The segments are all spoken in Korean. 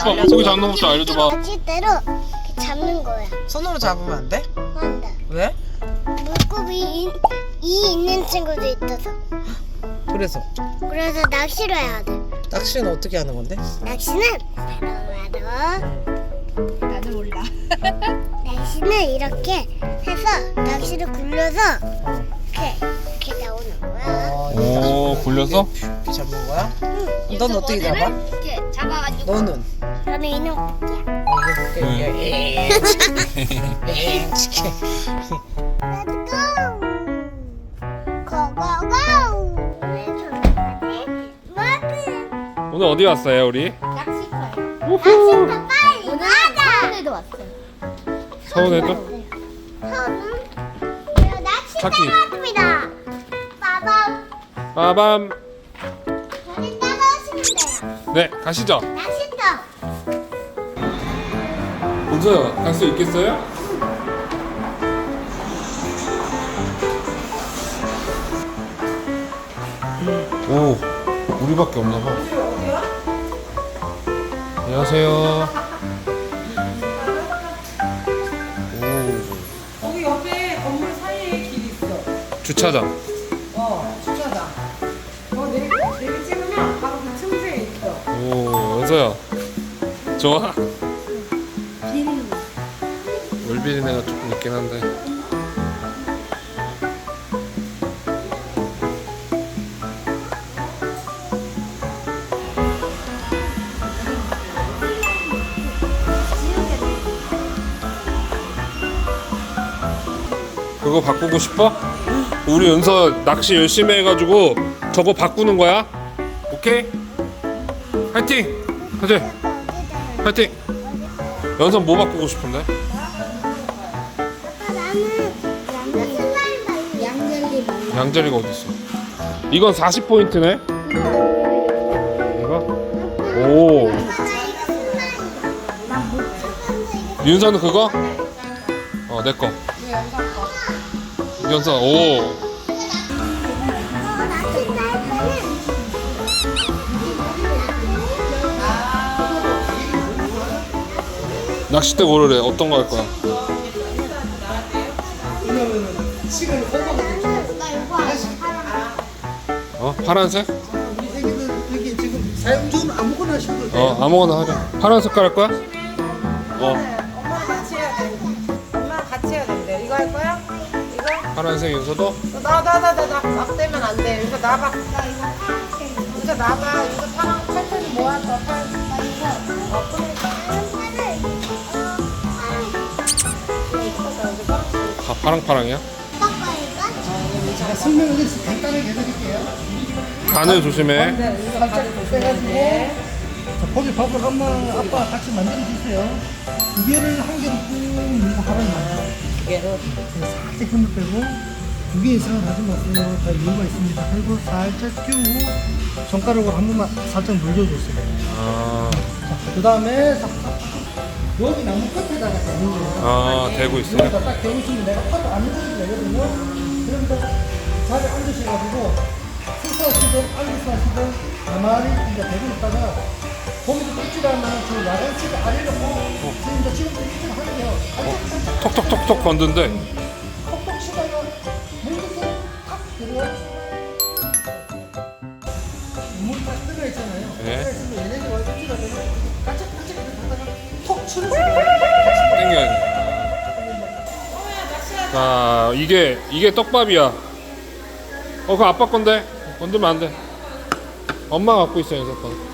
아빠 알려줘. 고기 잡는 것도 알려줘봐. 낚싯대로 이렇게 잡는 거야. 손으로 잡으면 안 돼? 한다. 왜? 물고기 이, 이 있는 친구도 있어서. 그래서 그래서 낚시를 해야 돼. 낚시는 어떻게 하는 건데? 낚시는 바로 바로 나는 몰라. 낚시는 이렇게 해서 낚시를 굴려서 이렇게 이렇게 나오는 거야. 어, 오 굴려서? 이렇게 잡는 거야? 넌 어떻게 잡아? 이렇게 잡아가지고. 너는? 저는 이놈! 오늘 오늘 어디 왔어요 우리? 낚시터요. 우후. 낚시터 빨리 가자! 오늘도 왔어요. 서운해도? 저는 낚시터 찾기. 왔습니다. 빠밤! 빠밤. 저는 따라오시면 돼요. 네 가시죠. 낚시 터! 은서야 갈수 있겠어요? 오 우리밖에 없나 봐. 안녕하세요. 오 거기 옆에 건물 사이에 길 있어. 주차장. 어, 주차장. 어, 내리, 내리 찍으면 바로 그 틈새에 있어. 오 은서야 좋아? 물비린내가 조금 있긴 한데. 그거 바꾸고 싶어? 우리 은서 낚시 열심히 해가지고 저거 바꾸는 거야? 오케이? 화이팅! 하지! 화이팅! 연선 뭐 바꾸고 싶은데? 양자리가 어디 있어? 이건 40포인트네? 이거? 오 윤서는 그거? 어 내꺼 윤서 오 낚싯대 고르래 어떤 거 할 거야? 어? 파란색? 애기들 여기 지금 사용 중 아무거나 심어도 돼. 어 아무거나 하자 파란 색깔 할 거야? 어 엄마랑 같이 해야 돼. 엄마랑 같이 해야 된대. 이거 할 거야? 이거? 파란색 윤서도? 나, 나, 나, 나, 나. 막 되면 안 돼. 이거 나봐. 이거 나봐. 이거 파랑 팔팔이 모아서 팔. 어. 다 파랑파랑이야? 제가 설명을 해서 간단하게 해드릴게요. 간을 조심해 살짝 빼가지고 자, 거기 밥을 엄마, 아빠 같이 만들어 주세요. 두 개를 한 개로 꾹 밀고 하라는 거예요. 두 개로. 살짝 힘을 빼고 두 개 이상은 하지 마세요. 다 이유가 있습니다. 그리고 살짝 끼우고 손가락으로 한 번만 살짝 눌려주세요. 아, 자, 그 다음에 여기 나무 끝에다가 대는 거예요. 아 대고 있어 여기다 딱 대우시면 내가 팔을 안 해주면 되거든요. 그러면서 자리에 앉으셔가지고 숙소하시든 앉아서 하시든 가만히 이제 대고 있다가 거기서 끝이라면 저 야간치가 아래로 고 지금 이제 지금 이렇게 하면 돼요. 앉아서 톡톡톡톡 건든데 톡톡 치다가 물부터 탁 들어가 물딱 뜨거 있잖아요. 네. 뜨거 있으면 얘네들이 와서 끝이라면 까짝까짝 하다가 톡 치는 거예요. 땡겨야 돼. 자, 이게 이게 떡밥이야. 어, 그거 아빠 건데 건들면 안 돼. 엄마 갖고 있어 건.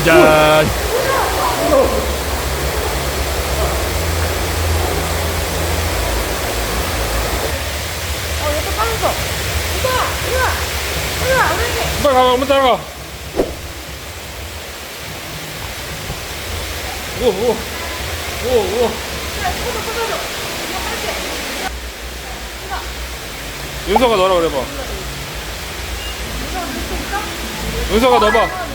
짜잔. 가봐, 엄마 따라가. 오, 오, 오, 오. 윤서가 넣으라 그래봐. 윤서가 넣어봐.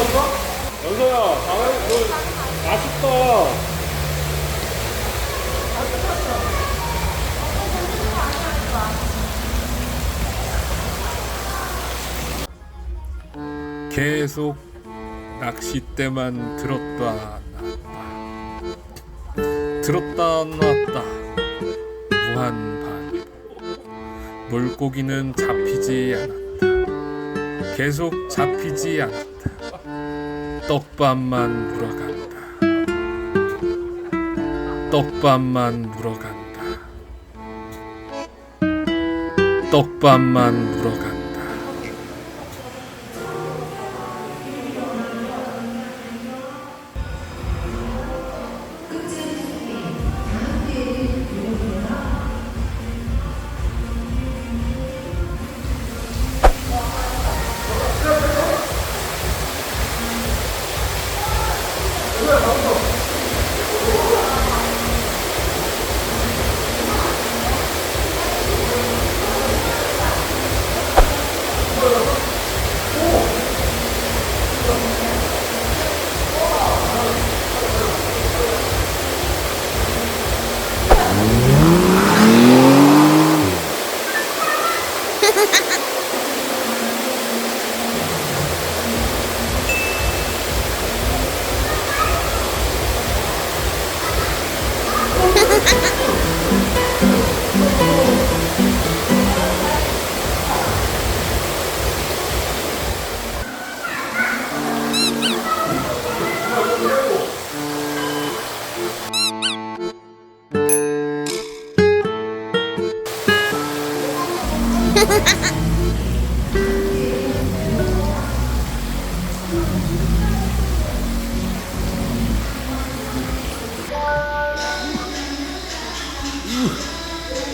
미쳤어? 연서야, 잘해, 너 아쉽다. 계속 낚싯대만 들었다 놨다. 들었다 놨다. 무한 반. 물고기는 잡히지 않았다. 계속 잡히지 않았다 떡밥만 물어간다. 떡밥만 물어간다. 떡밥만 물어간다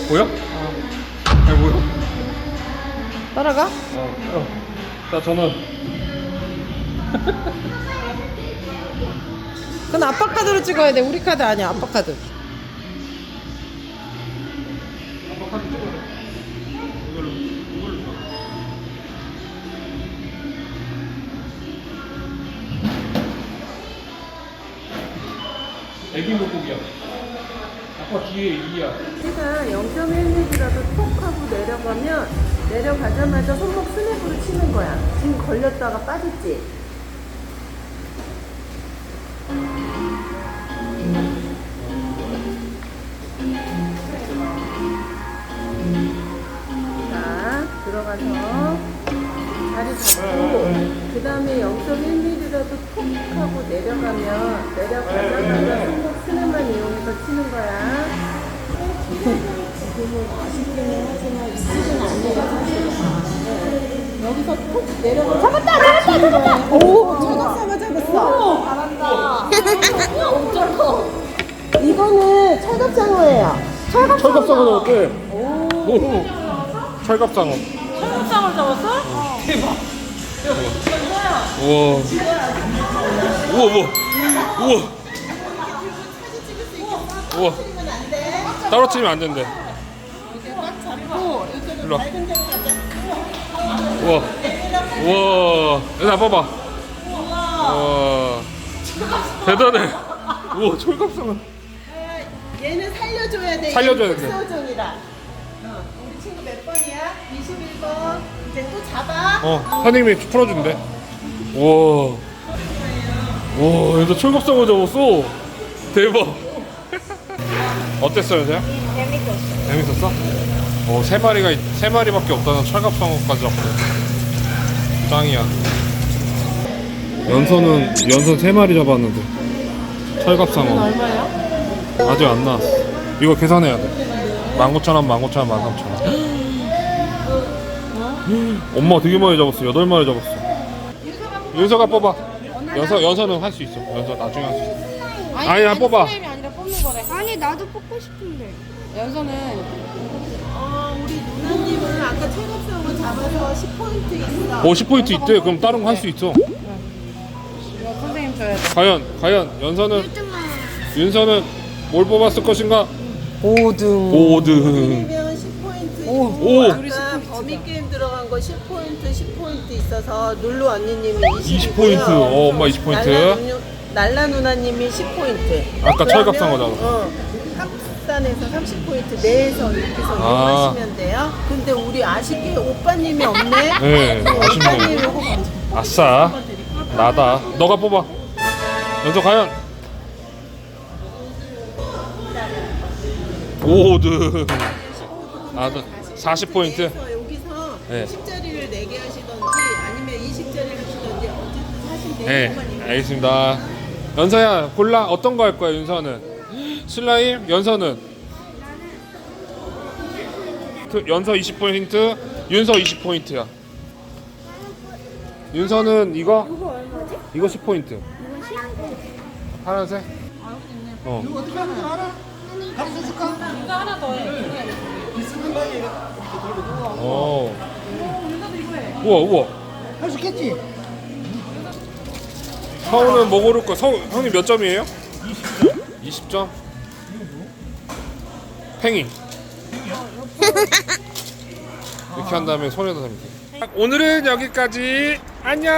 보여? 어. 잘 보여? 따라가? 어, 어. 자, 저는 그건 아빠 카드로 찍어야 돼. 우리 카드 아니야. 아빠 카드. 애기 물고기야. 아빠 뒤에 이야. 제가 0.1mm라도 톡 하고 내려가면 내려가자마자 손목 스냅으로 치는 거야. 지금 걸렸다가 빠졌지? 자, 들어가서 다리 잡고 그 다음에 0.1mm라도 톡하고 내려가면 내려가다가 손목 네. 스네만 이용해서 치는 거야. 지금은 아쉽기는 하지만 있으진 않네요. 여기서 톡 내려가. 잡았다, 잡았다, 잡았다. 오, 철갑사마 잡았어. 잘한다. 어쩌고. 이거는 철갑상어예요. 철갑상어. 철갑상어 잡았대. 오. 철갑상어. 철갑상어 잡았어? 우와. 우와, 우와. 우와. 우와. 떨어뜨리면 안 된대. 일로 와. 우와. 우와. 얘나 봐봐. 우와. 대단해. 우와, 철갑상어. 얘는 살려줘야 돼. 살려줘야 돼. 어, 친구 몇 번이야? 21번. 이제 또 잡아. 어, 선생님이 풀어준대. 우와. 와, 얘도 철갑상어 잡았어. 대박. 어땠어요, 쟤? 재밌었어. 재밌었어? 오, 세 마리가, 있- 세 마리밖에 없다는 철갑상어까지 잡고. 짱이야. 연서는, 연서 세 마리 잡았는데. 철갑상어. 얼마야? 아직 안 나왔어. 이거 계산해야 돼. 19,000원, 19,000원, 13,000원. 엄마 되게 많이 잡았어. 8마리 잡았어. 윤서가 뽑아. 연서, 연서는 할 수 있어. 연서 나중에 할 수 있어. 아니, 나 뽑아. 프레임이 아니라 뽑는 거래. 아니 나도 뽑고 싶은데. 연서는 어, 우리 누나님은 아까 철갑상어 잡아서 10포인트 있어. 어, 10포인트 있대. 그럼 다른 거 할 수 있어. 이거 선생님 줘야 돼. 과연, 과연, 연서는, 윤서는 뭘 뽑았을 것인가? 5등. 5등. 면 10포인트. 오. 오! 아까 범위 게임 들어간 거 10포인트, 10포인트 있어서 룰루 언니님이 20 20이고요. 포인트. 어, 엄마 20 포인트. 날라, 누- 날라 누나님이 10포인트. 아까 철갑상어잖아. 어, 합산해서 30포인트 내에서 여기서 아. 이용하시면 돼요. 근데 우리 아쉽게 오빠님이 없네. 네, 아쉽네. 오빠님 요거 먼저 아싸. 나다. 너가 뽑아. 연서 과연. 5등. 아, 40포인트. 그래서 여기서 네. 10자리를 4개 하시던지 아니면 20자리를 하시던지 어쨌든 사실 네, 4개만 알겠습니다. 연서야, 골라. 어떤 거 할 거야, 윤서는? 슬라임, 연서는? 그, 연서 20포인트, 윤서 20포인트야. 윤서는 이거? 이거 10포인트. 파란색? 어. 어떻게 하는 줄 알아? 가르쳐 줄까? 이거 하나 더 해. 있으면 방에 어. 우와, 우와. 할 수 있겠지? 서우는 뭐 고를 거야? 서우, 형님 몇 점이에요? 20점. 20점? 팽이. 이렇게 한 다음에 손에다 담게. 오늘은 여기까지. 안녕.